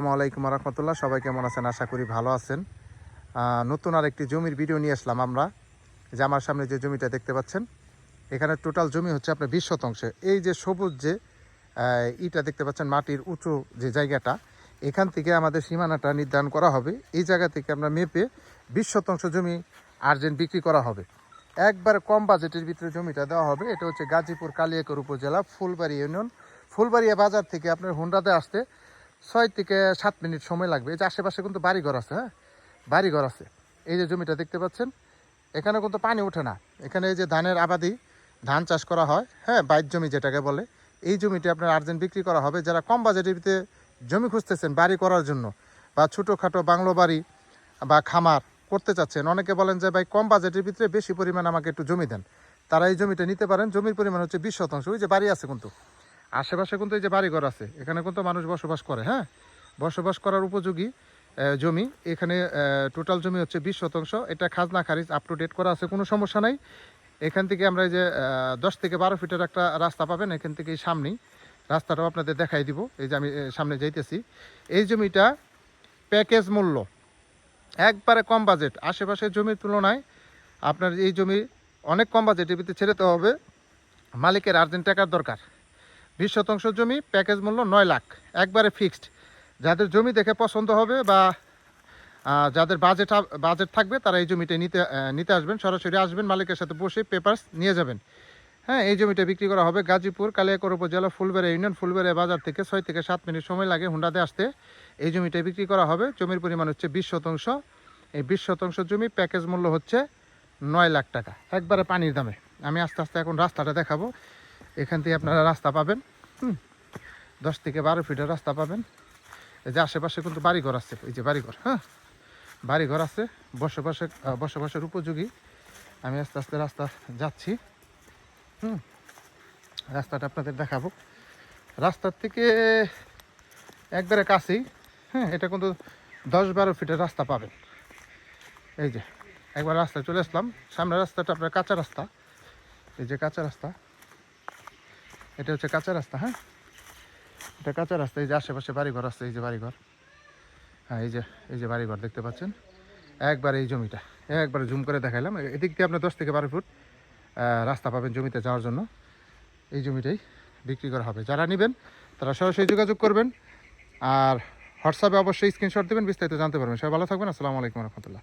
আসসালামু আলাইকুম রহমতুল্লাহ। সবাই কেমন আছেন? আশা করি ভালো আছেন। নতুন আর একটি জমির ভিডিও নিয়ে আসলাম আমরা। যে আমার সামনে যে জমিটা দেখতে পাচ্ছেন, এখানে টোটাল জমি হচ্ছে আপনার বিশ শতাংশ। এই যে সবুজ যে ইটা দেখতে পাচ্ছেন, মাটির উঁচু যে জায়গাটা, এখান থেকে আমাদের সীমানাটা নির্ধারণ করা হবে। এই জায়গা থেকে আমরা মেপে বিশ শতাংশ জমি আর্জেন্ট বিক্রি করা হবে। একবার কম বাজেটের ভিতরে জমিটা দেওয়া হবে। এটা হচ্ছে গাজীপুর কালিয়াকর উপজেলা ফুলবাড়ি ইউনিয়ন। ফুলবাড়িয়া বাজার থেকে আপনার হুন্ডাতে আসতে ছয় থেকে সাত মিনিট সময় লাগবে। এই যে আশেপাশে কিন্তু বাড়িঘর আছে হ্যাঁ? বাড়িঘর আছে। এই যে জমিটা দেখতে পাচ্ছেন, এখানে কিন্তু পানি ওঠে না। এখানে এই যে ধানের আবাদি, ধান চাষ করা হয় হ্যাঁ? বাইর জমি যেটাকে বলে। এই জমিটি আপনার আর্জেন্ট বিক্রি করা হবে। যারা কম বাজেটের ভিতরে জমি খুঁজতেছেন বাড়ি করার জন্য বা ছোটোখাটো বাংলো বাড়ি বা খামার করতে চাচ্ছেন, অনেকে বলেন যে, ভাই, কম বাজেটের ভিতরে বেশি পরিমাণ আমাকে একটু জমি দেন। তারা এই জমিটা নিতে পারেন। জমির পরিমাণ হচ্ছে বিশ শতাংশ। ওই যে বাড়ি আছে কিন্তু। আশেপাশে কিন্তু এই যে বাড়িঘর আছে, এখানে কিন্তু মানুষ বসবাস করে হ্যাঁ? বসবাস করার উপযোগী জমি। এখানে টোটাল জমি হচ্ছে বিশ শতাংশ। এটা খাজনা খারিজ আপ টু ডেট করা আছে, কোনো সমস্যা নাই। এখান থেকে আমরা এই যে দশ থেকে বারো ফিটের একটা রাস্তা পাবেন এখান থেকে সামনেই। রাস্তাটাও আপনাদের দেখাই দিব, এই যে আমি সামনে যাইতেছি। এই জমিটা প্যাকেজ মূল্য, একবারে কম বাজেট আশেপাশের জমির তুলনায় আপনার এই জমি অনেক কম বাজেটের ভিতরে ছেড়েতে হবে। মালিকের আর্জেন্ট টাকার দরকার। বিশ শতাংশ জমি প্যাকেজ মূল্য নয় লাখ। একবারে ফিক্সড। যাদের জমি দেখে পছন্দ হবে বা যাদের বাজেট বাজেট থাকবে, তারা এই জমিটা নিতে নিতে আসবেন। সরাসরি আসবেন, মালিকের সাথে বসে পেপারস নিয়ে যাবেন। হ্যাঁ এই জমিটা বিক্রি করা হবে গাজীপুর, কালিয়াকর উপজেলা, ফুলবেড়া ইউনিয়ন, ফুলবেড়া বাজার থেকে ছয় থেকে সাত মিনিট সময় লাগে হুন্ডাতে আসতে। এই জমিটা বিক্রি করা হবে। জমির পরিমাণ হচ্ছে বিশ শতাংশ। এই বিশ শতাংশ জমি প্যাকেজ মূল্য হচ্ছে নয় লাখ টাকা। একবারে পানির দামে। আমি আস্তে আস্তে এখন রাস্তাটা দেখাবো। এখান থেকে আপনারা রাস্তা পাবেন হুম দশ থেকে বারো ফিটের রাস্তা পাবেন। এই যে আশেপাশে কিন্তু বাড়িঘর আছে এই যে বাড়িঘর হ্যাঁ বাড়িঘর আছে বসবাসের আহ, বসবাসের উপযোগী। আমি আস্তে আস্তে রাস্তা যাচ্ছি হুম রাস্তাটা আপনাদের দেখাবো। রাস্তার থেকে একবারে কাছেই হ্যাঁ এটা কিন্তু দশ বারো ফিটের রাস্তা পাবেন। এই যে একবার রাস্তায় চলে আসলাম সামনের রাস্তাটা আপনার কাঁচা রাস্তা। এই যে কাঁচা রাস্তা এটা হচ্ছে কাঁচা রাস্তা হ্যাঁ? এটা কাঁচা রাস্তা, এই যে আশেপাশে বাড়িঘর আছে, এই যে বাড়িঘর। হ্যাঁ এই যে এই যে বাড়িঘর দেখতে পাচ্ছেন। একবার এই জমিটা, একবার জুম করে দেখাইলাম। এদিক দিয়ে আপনার দশ থেকে বারো ফুট রাস্তা পাবেন জমিতে যাওয়ার জন্য। এই জমিটাই বিক্রি করা হবে। যারা নেবেন, তারা সরাসরি যোগাযোগ করবেন। আর হোয়াটসঅ্যাপে অবশ্যই স্ক্রিনশট দেবেন, বিস্তারিত জানতে পারবেন। সবাই ভালো থাকবেন। আসসালামু আলাইকুম রহমতুল্লাহ।